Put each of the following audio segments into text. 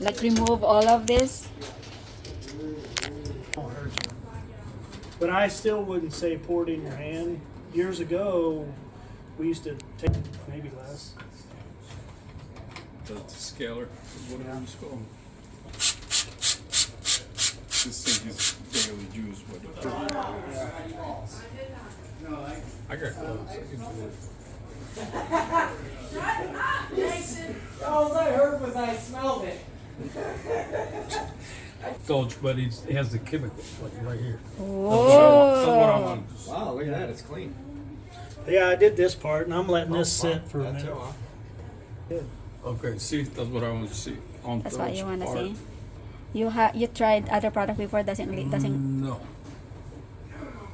Like remove all of this. won't hurt you. But I still wouldn't say pour it in your hand. Years ago, we used to take maybe less. The scaler, whatever it's called. This thing is daily juice, but uh, I got clothes. I can do it. All I heard was I smelled it. Gulch, but it's, it has the chemicals like right here. That's what I Oh. wanted to see. Wow, look at that. It's clean. Yeah, I did this part, and I'm letting this Oh, sit for a That's minute. all. Okay, see, that's what I want to see. On That's what those you wanna part. see. You ha you tried other product before doesn't really doesn't No.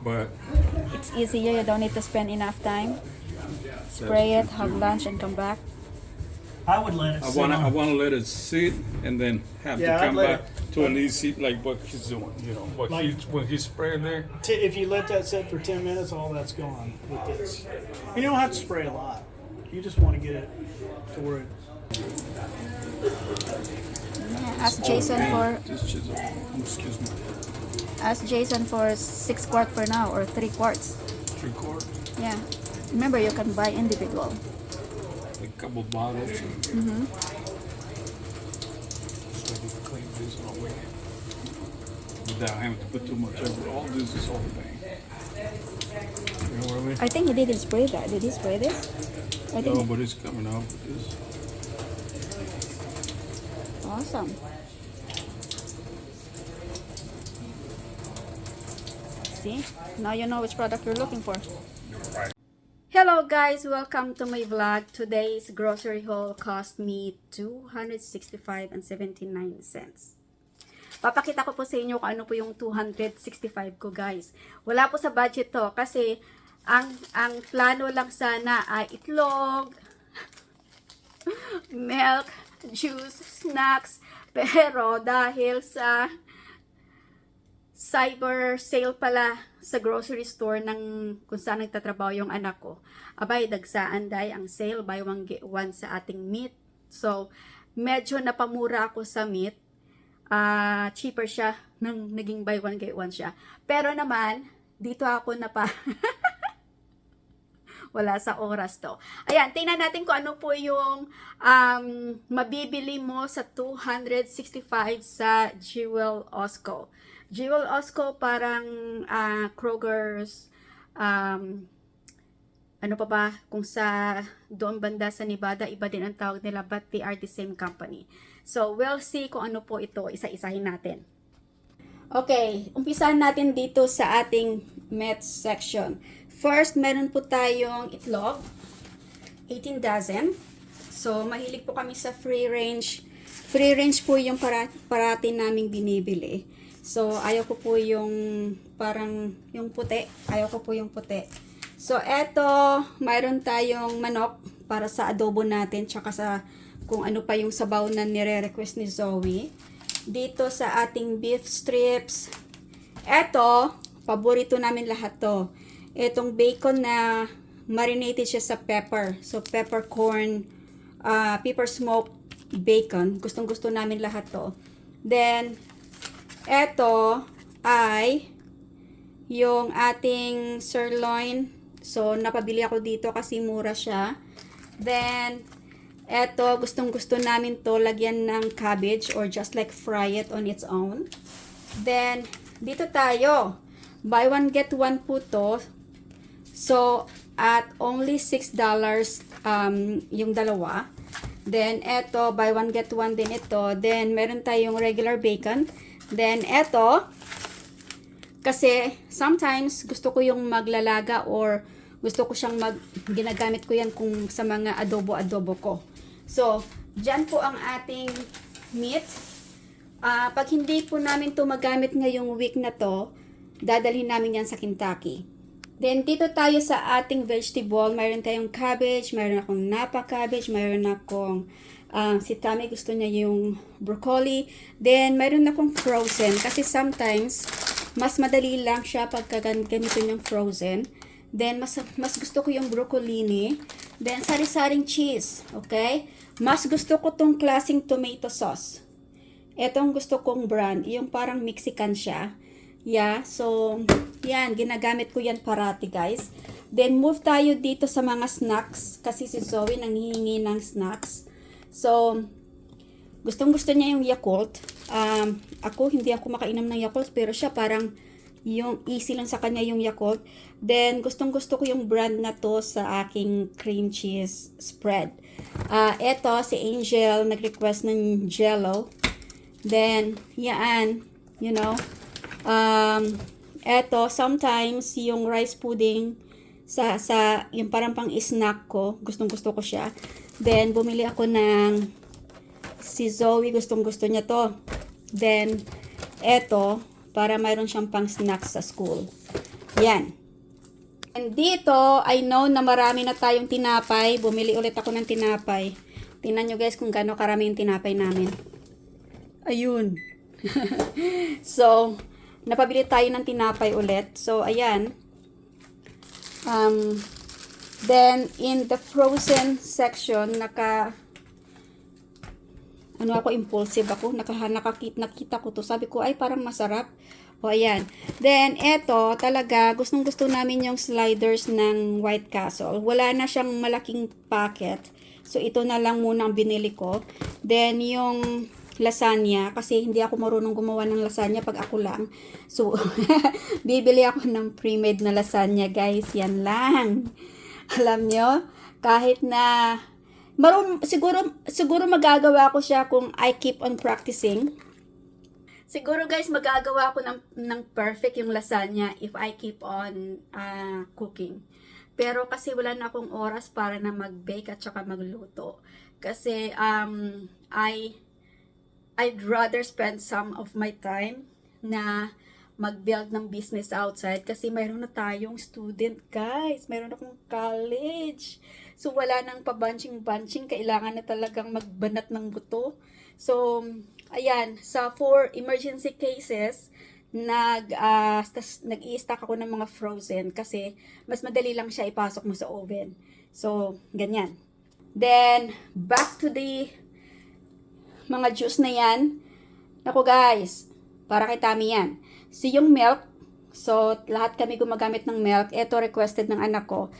But it's easier you don't need to spend enough time. Spray it, have lunch and come back. I would let it I sit. wanna, I on- wanna let it sit and then have Yeah, to I'd come let back to an easy, like what he's doing, you know, what Like- he's, when he's spraying there. T- if you let that sit for 10 minutes, all that's gone with this. You don't have to spray a lot. You just want to get it to where it. Yeah, ask Jason oh, for This chisel, excuse me, ask Jason for six quart for now or three quarts. three quart, Yeah. Remember you can buy individual. a couple bottles. Mm-hmm. So I can clean this all the way. Without having to put too much it. All this is all bang. You know what I mean? I think he didn't spray that. Did he spray this? I No, but it's coming out with this. awesome. See? Now you know which product you're looking for. Hello guys! Welcome to my vlog. Today's grocery haul cost me 265 and 79 cents. Papakita ko po sa inyo kung ano po yung 265 ko guys. Wala po sa budget to kasi ang ang plano lang sana ay itlog, milk, juice, snacks. Pero dahil sa cyber sale pala sa grocery store ng kung saan nagtatrabaho yung anak ko. Abay, dagsaan dahil ang sale buy one get one sa ating meat. So, medyo napamura ako sa meat. Ah, cheaper siya nang naging buy one get one siya. Pero naman, dito ako na pa wala sa oras to. Ayan, tingnan natin kung ano po yung um, mabibili mo sa 265 sa Jewel Osco. Jewel Osco parang ah, Kroger's um, ano pa ba, kung sa doon banda sa Nevada, iba din ang tawag nila, but they are the same company. So, we'll see kung ano po ito, isa-isahin natin. Okay, umpisahan natin dito sa ating met section. First, meron po tayong itlog, 18 dozen. So, mahilig po kami sa free range. Free range po yung para, parati naming binibili. So, ayaw ko po yung parang yung puti. Ayaw ko po yung puti. So, eto, mayroon tayong manok para sa adobo natin, tsaka sa kung ano pa yung sabaw na nire-request ni Zoe. Dito sa ating beef strips. Eto, paborito namin lahat to. Etong bacon na marinated siya sa pepper. So, peppercorn, uh, pepper smoked bacon. Gustong gusto namin lahat to. Then, eto ay yung ating sirloin. So, napabili ako dito kasi mura siya. Then, eto, gustong gusto namin to lagyan ng cabbage or just like fry it on its own. Then, dito tayo. Buy one, get one po to. So, at only $6 um, yung dalawa. Then, eto, buy one, get one din ito. Then, meron tayong regular bacon. Then, eto, kasi sometimes gusto ko yung maglalaga or gusto ko siyang mag, ginagamit ko yan kung sa mga adobo-adobo ko. So, dyan po ang ating meat. Ah, pag hindi po namin to magamit ngayong week na to, dadalhin namin yan sa Kentucky. Then, dito tayo sa ating vegetable. Mayroon tayong cabbage, mayroon akong napa cabbage, mayroon akong um, si Tami gusto niya yung broccoli. Then, mayroon akong frozen kasi sometimes mas madali lang siya pagka gan- ganito yung frozen. Then, mas, mas gusto ko yung broccolini. Then, sari-saring cheese. Okay? Mas gusto ko tong klaseng tomato sauce. Etong gusto kong brand, yung parang Mexican siya. Yeah, so, yan, ginagamit ko yan parati, guys. Then, move tayo dito sa mga snacks, kasi si Zoe nanghihingi ng snacks. So, gustong gusto niya yung Yakult. Um, ako, hindi ako makainom ng Yakult, pero siya parang yung easy lang sa kanya yung Yakult. Then, gustong gusto ko yung brand na to sa aking cream cheese spread. Ah, eto, si Angel nag-request ng Jello. Then, yan, you know, um, eto, sometimes yung rice pudding sa, sa, yung parang pang snack ko, gustong gusto ko siya. Then, bumili ako ng si Zoe, gustong gusto niya to. Then, eto, para mayroon siyang pang snacks sa school. Yan. And dito, I know na marami na tayong tinapay. Bumili ulit ako ng tinapay. Tingnan nyo guys kung gaano karami yung tinapay namin. Ayun. so, napabili tayo ng tinapay ulit. So, ayan. Um, then, in the frozen section, naka ano ako, impulsive ako. Naka, nakakit, nakita ko to. Sabi ko, ay, parang masarap. O, ayan. Then, eto, talaga, gustong gusto namin yung sliders ng White Castle. Wala na siyang malaking packet. So, ito na lang muna ang binili ko. Then, yung lasagna, kasi hindi ako marunong gumawa ng lasagna pag ako lang. So, bibili ako ng pre-made na lasagna, guys. Yan lang. Alam nyo, kahit na Marun, siguro, siguro magagawa ko siya kung I keep on practicing. Siguro guys, magagawa ko ng, ng perfect yung lasagna if I keep on ah, cooking. Pero kasi wala na akong oras para na mag-bake at saka magluto. Kasi um, I, I'd rather spend some of my time na mag-build ng business outside kasi mayroon na tayong student guys. Mayroon akong college. So, wala nang pabanching-banching. Kailangan na talagang magbanat ng buto. So, ayan. Sa for emergency cases, nag, uh, nag-i-stack ako ng mga frozen kasi mas madali lang siya ipasok mo sa oven. So, ganyan. Then, back to the mga juice na yan. Ako guys, para kay Tami yan. So, yung milk, so, lahat kami gumagamit ng milk. Ito requested ng anak ko.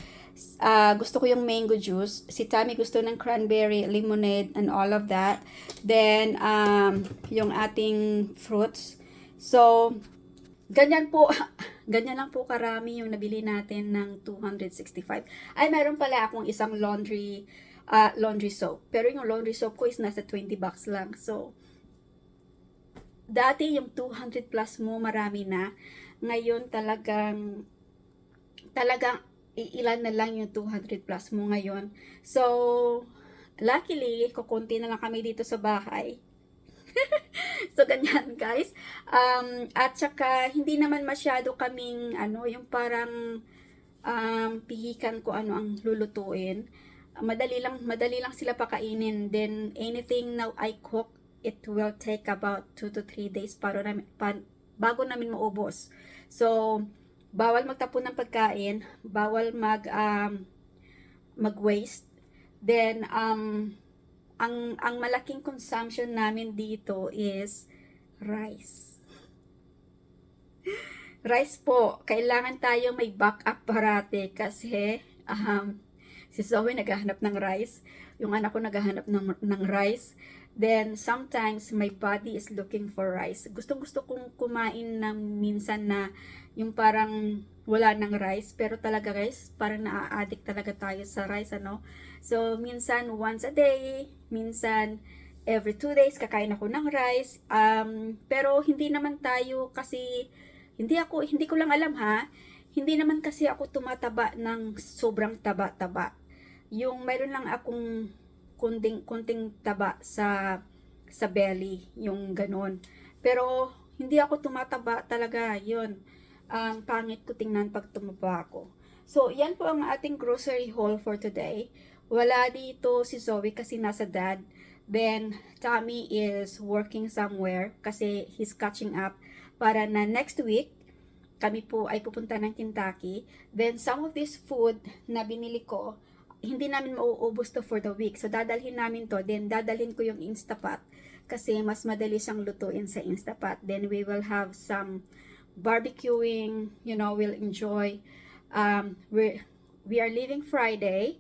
Ah, gusto ko yung mango juice. Si Tammy gusto ng cranberry, lemonade, and all of that. Then, um, yung ating fruits. So, ganyan po, ganyan lang po karami yung nabili natin ng 265. Ay, meron pala akong isang laundry, ah, laundry soap. Pero yung laundry soap ko is nasa 20 bucks lang. So, dati yung 200 plus mo, marami na. Ngayon talagang, talagang ilan na lang yung 200 plus mo ngayon. So, luckily, kukunti na lang kami dito sa bahay. so, ganyan guys. Um, at saka, hindi naman masyado kaming, ano, yung parang um, pihikan ko ano ang lulutuin. Madali lang, madali lang sila pakainin. Then, anything now I cook, it will take about 2 to 3 days para namin, pa, bago namin maubos. So, bawal magtapon ng pagkain, bawal mag um, mag-waste. Then um ang ang malaking consumption namin dito is rice. Rice po, kailangan tayo may backup parate kasi um, si Zoe naghahanap ng rice, yung anak ko naghahanap ng, ng rice, then sometimes my body is looking for rice. Gustong gusto kong kumain ng minsan na yung parang wala ng rice, pero talaga guys, parang naa-addict talaga tayo sa rice, ano? So, minsan once a day, minsan every two days, kakain ako ng rice. Um, pero hindi naman tayo kasi, hindi ako, hindi ko lang alam ha, hindi naman kasi ako tumataba ng sobrang taba-taba. Yung mayroon lang akong kunting, kunting taba sa, sa belly, yung ganon. Pero, hindi ako tumataba talaga, yun ang pangit ko tingnan pag tumaba ako. So, yan po ang ating grocery haul for today. Wala dito si Zoe kasi nasa dad. Then, Tommy is working somewhere kasi he's catching up para na next week, kami po ay pupunta ng Kentucky. Then, some of this food na binili ko, hindi namin mauubos to for the week. So, dadalhin namin to. Then, dadalhin ko yung Instapot kasi mas madali siyang lutuin sa Instapot. Then, we will have some barbecuing, you know, we'll enjoy. Um, we are leaving Friday.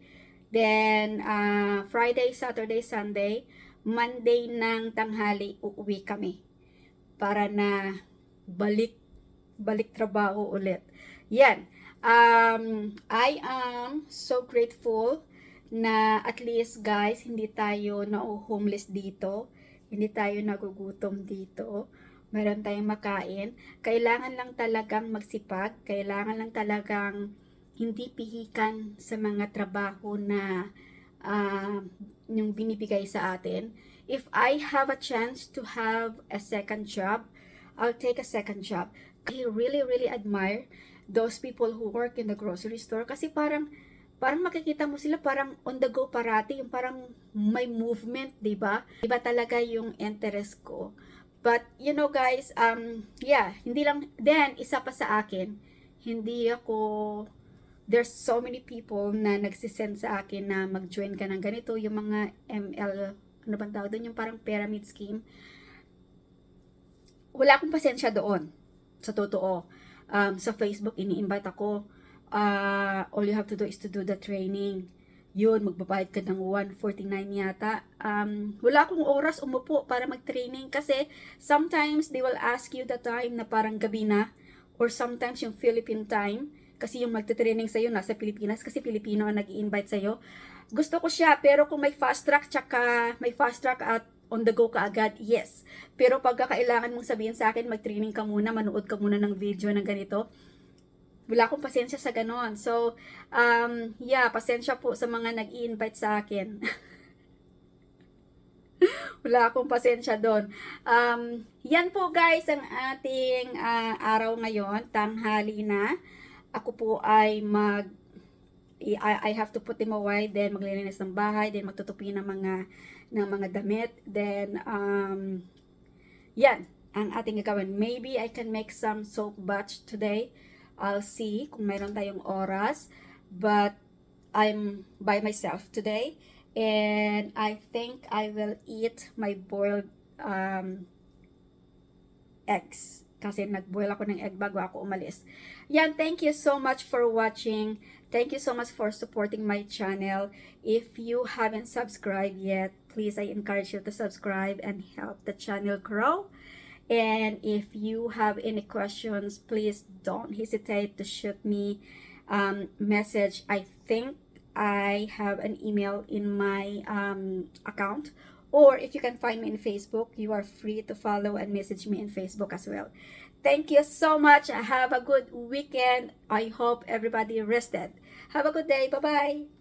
Then, uh, Friday, Saturday, Sunday, Monday ng tanghali, uuwi kami. Para na balik, balik trabaho ulit. Yan. Um, I am so grateful na at least guys, hindi tayo na homeless dito. Hindi tayo nagugutom dito. Meron tayong makain. Kailangan lang talagang magsipag. Kailangan lang talagang hindi pihikan sa mga trabaho na ah, yung binibigay sa atin. If I have a chance to have a second job, I'll take a second job. I really, really admire those people who work in the grocery store kasi parang parang makikita mo sila parang on the go parati, yung parang may movement, 'di ba? Iba talaga yung interest ko. But you know guys, um yeah, hindi lang then isa pa sa akin, hindi ako there's so many people na nagsisend sa akin na mag-join ka ng ganito, yung mga ML, ano bang tawag doon, yung parang pyramid scheme. Wala akong pasensya doon, sa totoo. Um, sa Facebook, ini-invite ako. Uh, all you have to do is to do the training. Yun, magbabayad ka ng 149 yata. Um, wala akong oras umupo para mag-training kasi sometimes they will ask you the time na parang gabi na or sometimes yung Philippine time kasi yung magte-training sa'yo nasa Pilipinas kasi Pilipino ang nag invite sa'yo. Gusto ko siya pero kung may fast track tsaka may fast track at on the go ka agad, yes. Pero pag kailangan mong sabihin sa akin, mag-training ka muna, manood ka muna ng video ng ganito, wala akong pasensya sa ganon. So, um, yeah, pasensya po sa mga nag-i-invite sa akin. wala akong pasensya doon. Um, yan po guys ang ating ah, araw ngayon, tanghali na. Ako po ay mag I, I have to put them away, then maglilinis ng bahay, then magtutupi ng mga ng mga damit, then um yan ang ating gagawin. Maybe I can make some soap batch today. I'll see kung mayroon tayong oras. But I'm by myself today. And I think I will eat my boiled um, eggs. Kasi nag-boil ako ng egg bago ako umalis. Yan, thank you so much for watching. Thank you so much for supporting my channel. If you haven't subscribed yet, please I encourage you to subscribe and help the channel grow. And if you have any questions, please don't hesitate to shoot me um, message. I think I have an email in my um, account. Or if you can find me in Facebook, you are free to follow and message me in Facebook as well. Thank you so much. Have a good weekend. I hope everybody rested. Have a good day. Bye-bye.